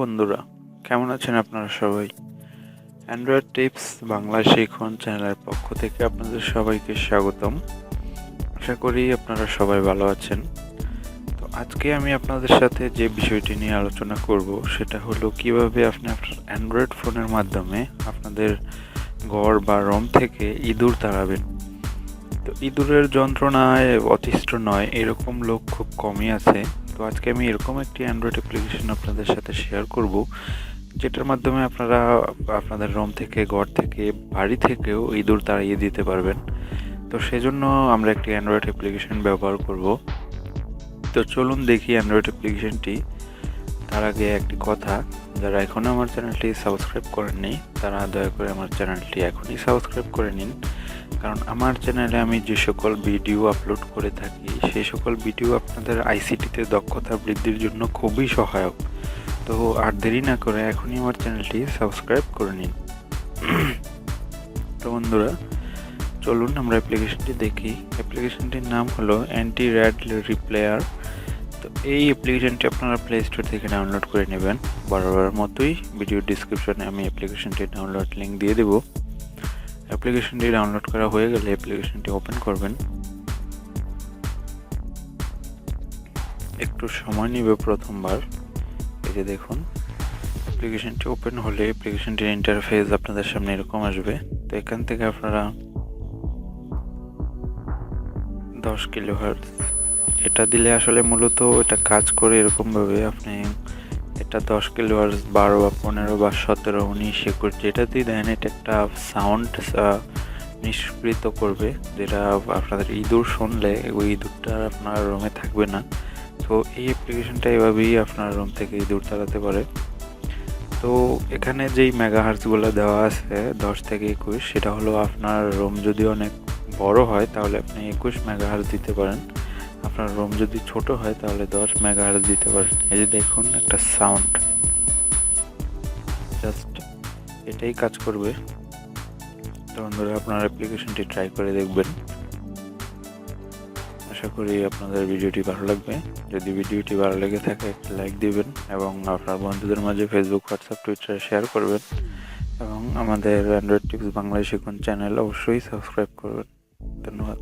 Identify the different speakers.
Speaker 1: বন্ধুরা, কেমন আছেন আপনারা সবাই? অ্যান্ড্রয়েড টিপস বাংলা শিখন চ্যানেলের পক্ষ থেকে আপনাদের সবাইকে স্বাগতম। আশা করি আপনারা সবাই ভালো আছেন। তো আজকে আমি আপনাদের সাথে যে বিষয়টি নিয়ে আলোচনা করব, সেটা হলো কীভাবে আপনি আপনার অ্যান্ড্রয়েড ফোনের মাধ্যমে আপনাদের ঘর বা রম থেকে ইঁদুর তাড়াবেন। তো ইঁদুরের যন্ত্রণায় অতিষ্ঠ নয়, এরকম লোক খুব কমই আছে। তো আজকে আমি এরকম একটি অ্যান্ড্রয়েড অ্যাপ্লিকেশন আপনাদের সাথে শেয়ার করব, যেটার মাধ্যমে আপনারা, আপনাদের রুম থেকে, ঘর থেকে, বাড়ি থেকেও ইঁদুর তাড়িয়ে দিতে পারবেন। তো সেজন্য আমরা একটি অ্যান্ড্রয়েড অ্যাপ্লিকেশন ব্যবহার করব। তো চলুন দেখি অ্যান্ড্রয়েড অ্যাপ্লিকেশনটি তার আগে একটি কথা, যারা এখনও আমার চ্যানেলটি সাবস্ক্রাইব করেননি, তারা দয়া করে আমার চ্যানেলটি এখনই সাবস্ক্রাইব করে নিন। কারণ আমার চ্যানেলে আমি যে সকল ভিডিও আপলোড করে থাকি, সেই সকল ভিডিও আপনাদের আইসিটিতে দক্ষতা বৃদ্ধির জন্য খুবই সহায়ক। তো আর দেরি না করে এখনই আমার চ্যানেলটি সাবস্ক্রাইব করে নিন। তো বন্ধুরা, চলুন আমরা অ্যাপ্লিকেশনটি দেখি। অ্যাপ্লিকেশনটির নাম হলো অ্যান্টি র্যাড রিপ্লেয়ার তো এই অ্যাপ্লিকেশনটি আপনারা প্লে স্টোর থেকে ডাউনলোড করে নেবেন। বরাবর মতোই ভিডিও ডিসক্রিপশনে আমি অ্যাপ্লিকেশনটি ডাউনলোড লিঙ্ক দিয়ে দেবো। অ্যাপ্লিকেশনটি ডাউনলোড করা হয়ে গেলে অ্যাপ্লিকেশনটি ওপেন করবেন। একটু সময় নেবে প্রথমবার। এই যে দেখুন, অ্যাপ্লিকেশনটি ওপেন হলে অ্যাপ্লিকেশনটির ইন্টারফেস আপনাদের সামনে এরকম আসবে। তো এখান থেকে আপনারা দশ কিলো হার্ট এটা দিলে আসলে মূলত এটা কাজ করে এরকমভাবে আপনি এটা দশ কিলো আর বারো বা পনেরো বা সতেরো, উনিশ, একুশ, যেটাতেই দেন, এটা একটা সাউন্ড নিষ্কৃত করবে। যেটা আপনাদের ইঁদুর শুনলে, ওই ইঁদুরটা আপনার রুমে থাকবে না। তো এই অ্যাপ্লিকেশনটা এভাবেই আপনার রুম থেকে ইঁদুর তাড়াতে পারে। তো এখানে যেই মেগাহার্সগুলো দেওয়া আছে, দশ থেকে একুশ, সেটা হলো আপনার রুম যদি অনেক বড় হয়, তাহলে আপনি একুশ মেগাহার্স দিতে পারেন। আপনার রুম যদি ছোট হয় তাহলে দশ মেগা মেগাহার্স দিতে পারেন। এই যে দেখুন, একটা সাউন্ড জাস্ট এটাই কাজ করবে। তো বন্ধুরা, আপনার অ্যাপ্লিকেশনটি ট্রাই করে দেখবেন। আশা করি আপনাদের ভিডিওটি ভালো লাগবে। যদি ভিডিওটি ভালো লেগে থাকে, একটা লাইক দিবেন এবং আপনার বন্ধুদের মাঝে ফেসবুক হোয়াটসঅ্যাপ টুইটারে শেয়ার করবেন। এবং আমাদের অ্যান্ড্রয়েড টিপস বাংলাদেশি কোন চ্যানেল অবশ্যই সাবস্ক্রাইব করবেন। ধন্যবাদ।